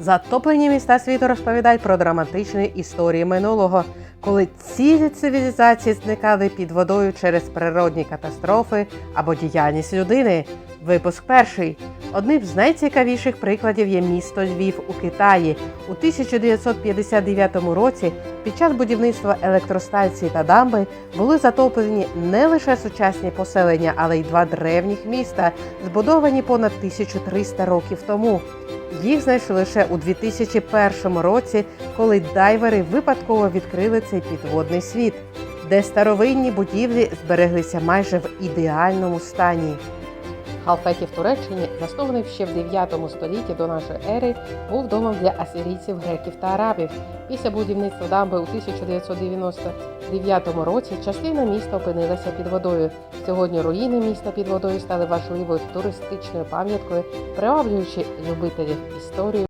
Затоплені міста світу розповідають про драматичні історії минулого, коли цілі цивілізації зникали під водою через природні катастрофи або діяльність людини. Випуск перший. Одним з найцікавіших прикладів є місто Львів у Китаї. У 1959 році під час будівництва електростанції та дамби були затоплені не лише сучасні поселення, але й два древніх міста, збудовані понад 1300 років тому. Їх знайшли лише у 2001 році, коли дайвери випадково відкрили цей підводний світ, де старовинні будівлі збереглися майже в ідеальному стані. Халфеті в Туреччині, заснований ще в 9 столітті до нашої ери, був домом для асирійців, греків та арабів. Після будівництва дамби у 1999 році частина міста опинилася під водою. Сьогодні руїни міста під водою стали важливою туристичною пам'яткою, приваблюючи любителів історії.